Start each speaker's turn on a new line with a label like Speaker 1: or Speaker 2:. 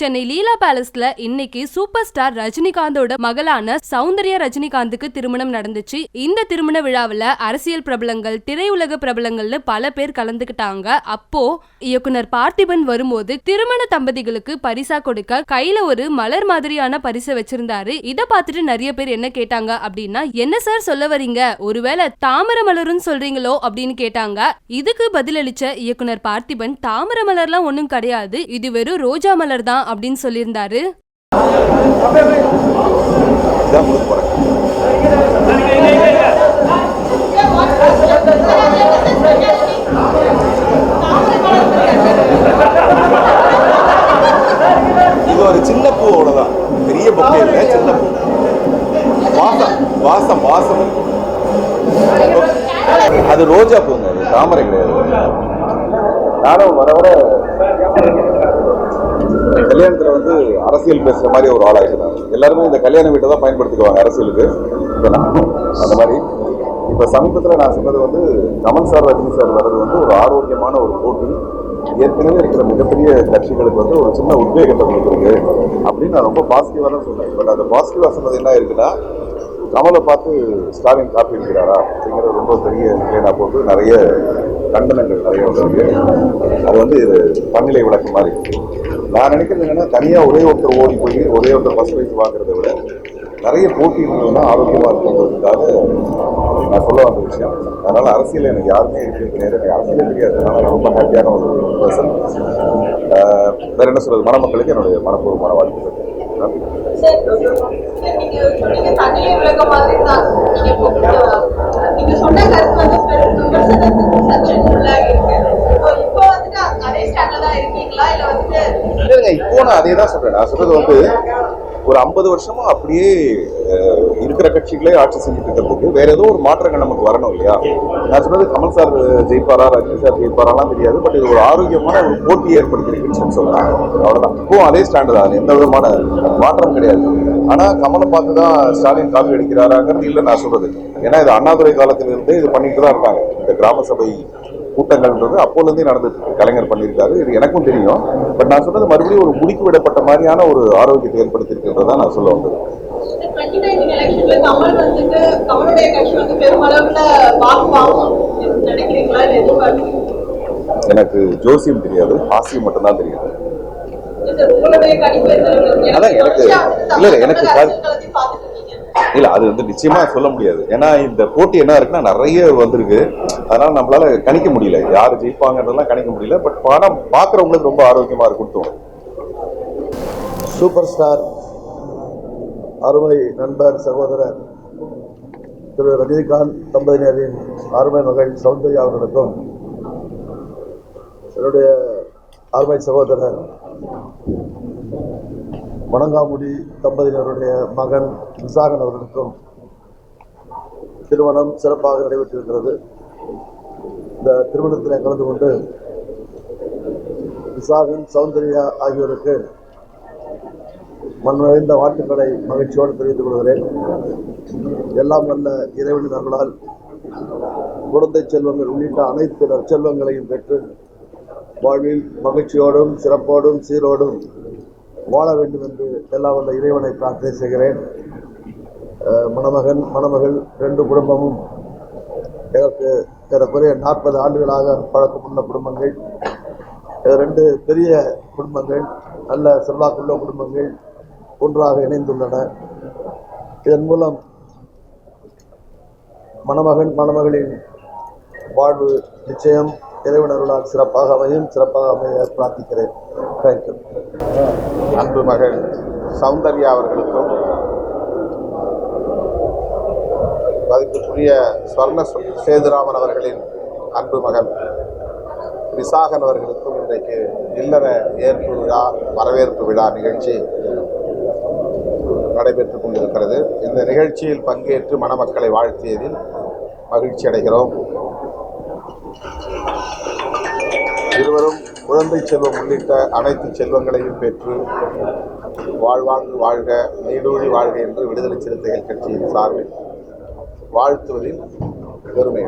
Speaker 1: சென்னை லீலா பேலஸ்ல இன்னைக்கு super star ரஜினிகாந்தோட மகளான சௌந்தர்யா ரஜினிகாந்துக்கு திருமணம் நடந்துச்சு. இந்த திருமண விழாவில் அரசியல் பிரபலங்கள் திரையுலக பிரபலங்கள்னு பல பேர் கலந்துக்கிட்டாங்க. அப்போ இயக்குனர் பார்த்திபன் வரும்போது திருமண தம்பதிகளுக்கு பரிசா கொடுக்க கையில ஒரு மலர் மாதிரியான பரிசை வச்சிருந்தாரு. இதை பார்த்துட்டு நிறைய பேர் என்ன கேட்டாங்க அப்படின்னா என்ன சார் சொல்ல வரீங்க? ஒருவேளை தாமர மலருன்னு சொல்றீங்களோ? அப்படின்னு கேட்டாங்க. இதுக்கு பதிலளிச்ச இயக்குனர் பார்த்திபன் தாமர மலர்லாம் ஒன்றும் கிடையாது. இது வெறும் ரோஜா மலர் தான். அப்படின்னு சொல்லியிருந்தாரு.
Speaker 2: இது ஒரு சின்ன பூ அவ்வளோதான் பெரிய பொக்கே இல்லை சின்ன பூ. வாசம் வாசம் வாசம். அது ரோஜா பூங்க அது தாமரை கிடையாது. நானும் வர வர கல்யாணத்தில் வந்து அரசியல் பேசுகிற மாதிரி ஒரு ஆள் எல்லாருமே இந்த கல்யாண வீட்டை தான் பயன்படுத்திக்குவாங்க அரசியலுக்கு. அந்த மாதிரி. இப்போ சமீபத்தில் நான் சொன்னது வந்து கமல் சார் ரஜினி சார் வர்றது வந்து ஒரு ஆரோக்கியமான ஒரு போட்டி. ஏற்கனவே இருக்கிற மிகப்பெரிய கட்சிகளுக்கு வந்து ஒரு சின்ன உத்வேகத்தை கொடுத்துருக்கு. அப்படின்னு நான் ரொம்ப பாசிட்டிவாக தான் சொன்னேன். பட் அந்த பாசிட்டிவாக சொன்னது என்ன இருக்குன்னா கமலை பார்த்து ஸ்டாலின் காப்பி இருக்கிறாரா அப்படிங்கிறது ரொம்ப பெரிய நிலையா போட்டு நிறைய கண்டனங்கள் நிறைய வந்துருக்கு. அது வந்து இது பன்னிலை விளக்கு மாதிரி. நான் நினைக்கிறது என்னன்னா தனியாக ஒரே ஒருத்தர் ஓடி போய் ஒரே ஒருத்தர் ஃபர்ஸ்ட் ப்ரைஸ் வாங்குறதை விட நிறைய போட்டி இருந்ததுன்னா ஆரோக்கியமா இருக்குன்றதுக்காக நான் சொல்ல வந்த விஷயம். அதனால் அரசியல் எனக்கு யாருமே இருக்கிறது கிடையாது எனக்கு அரசியலே தெரியாது. அதனால் நான் ரொம்ப ஹாப்பியான ஒரு பர்சன் வேறு என்ன சொல்கிறது மணமக்களுக்கு என்னுடைய மனப்பூர்வமான வாழ்த்துக்கள். நன்றி
Speaker 3: சார், நீங்க சொன்னீங்க தண்ணியை விளக்க மாதிரி தான் நீங்க இப்போ, நீங்க சொன்ன கருத்து வந்து பெரும் விமர்சனத்துக்கு சர்ச்சைக்குள்ளாகி இருக்கு இப்போ இப்போ வந்துட்டு அதே ஸ்டாண்ட்ல தான் இருக்கீங்களா இல்ல வந்துட்டு
Speaker 2: இல்லைங்க இப்போ நான் அதே தான் சொல்றேன். நான் சொல்றது வந்து ஒரு ஐம்பது வருஷமா அப்படியே இருக்கிற கட்சிகளே ஆட்சி செஞ்சுட்டு இருக்கிறதுக்கு வேற ஏதோ ஒரு மாற்றங்கள் நமக்கு வரணும் இல்லையா? நான் சொன்னது கமல் சார் ஜெயிப்பாரா ரஜினி சார் ஜெயிப்பாராலாம் தெரியாது பட் இது ஒரு ஆரோக்கியமான ஒரு போட்டி ஏற்படுத்திருக்குன்னு சொல்றாங்க. அவ்வளவுதான். இப்போ அதே ஸ்டாண்டு தான். எந்த விதமான மாற்றம் கிடையாது. ஆனா கமலை பார்த்து தான் ஸ்டாலின் காப்பி அடிக்கிறாராங்கிறது இல்லை நான் சொல்றது. ஏன்னா இது அண்ணாதுரை காலத்திலிருந்து இது பண்ணிட்டு தான் இருக்காங்க. இந்த கிராம சபை கூட்டங்கள்ன்றது அப்போலேருந்தே நடந்துட்டு கலைஞர் பண்ணியிருக்காரு. இது எனக்கும் தெரியும். பட் நான் சொன்னது மறுபடியும் ஒரு முடுக்கி விடப்பட்ட மாதிரியான ஒரு ஆரோக்கியத்தை ஏற்படுத்தியிருக்கிறதா நான் சொல்ல வந்தது. எனக்கு ஜோசியம் தெரியாது. ஹாஸ்யம் மட்டும்தான்
Speaker 3: அளவுக்கு?
Speaker 2: அதான் எனக்கு- இல்ல, எனக்கு இல்ல அது வந்து நிச்சயமா சொல்ல முடியாது. ஏன்னா இந்த போட்டி என்ன இருக்குன்னா நிறைய வந்திருக்கு. அதனால நம்மளால கணிக்க முடியல. யார் ஜெயிப்பாங்கன்றதெல்லாம் கணிக்க முடியல. பட் படம் பாக்குறவங்களுக்கு ரொம்ப ஆரோக்கியமா இருக்கும் தோணும்.
Speaker 4: சூப்பர் ஸ்டார் அருமை நண்பர் சகோதரர் திரு ரஜினிகாந்த் தம்பதியினரின் அருமை மகள் சௌந்தர்யா அவர்களுக்கும் என்னுடைய அருமை சகோதரர் வணங்காமுடி தம்பதியினருடைய மகன் விசாகன் அவர்களுக்கும் திருமணம் சிறப்பாக நடைபெற்றிருக்கிறது. இந்த திருமணத்தில் கலந்து கொண்டு விசாகன் சௌந்தர்யா ஆகியோருக்கு மண்ணிறைந்த வாழ்த்துக்களை மகிழ்ச்சியோடு தெரிவித்துக் கொள்கிறேன். எல்லாம் வல்ல இறைவனின் அருளால் குழந்தை செல்வங்கள் உள்ளிட்ட அனைத்து நற்செல்வங்களையும் பெற்று வாழ்வில் மகிழ்ச்சியோடும் சிறப்போடும் சீரோடும் வாழ வேண்டும் என்று எல்லாம் வந்த இறைவனை பிரார்த்தனை செய்கிறேன். மணமகன் மணமகள் ரெண்டு குடும்பமும் எனக்கு ஏறக்குறைய நாற்பது ஆண்டுகளாக பழக்கமுள்ள குடும்பங்கள். இது ரெண்டு பெரிய குடும்பங்கள் நல்ல செல்வாக்குள்ள குடும்பங்கள் ஒன்றாக இணைந்துள்ளன. இதன் மூலம் மணமகன் மணமகளின் வாழ்வு நிச்சயம் இறைவனர்களால் சிறப்பாக அமையும் சிறப்பாக அமைய பிரார்த்திக்கிறேன். தேங்க்யூ
Speaker 5: அன்பு மகள் சௌந்தர்யா அவர்களுக்கும் மதிப்புக்குரிய ஸ்வர்ண சேதுராமன் அவர்களின் அன்பு மகன் விசாகன் அவர்களுக்கும் இன்றைக்கு இல்லற ஏற்பு விழா வரவேற்பு விழா நிகழ்ச்சி நடைபெற்றுக் கொண்டிருக்கிறது. இந்த நிகழ்ச்சியில் பங்கேற்று மணமக்களை வாழ்த்தியதில் மகிழ்ச்சி அடைகிறோம் இருவரும் குழந்தை செல்வம் உள்ளிட்ட அனைத்து செல்வங்களையும் பெற்று வாழ்வாங்கு வாழ்க நீடூழி வாழ்க என்று விடுதலை சிறுத்தைகள் கட்சியின் சார்பில் வாழ்த்துவதில் பெருமை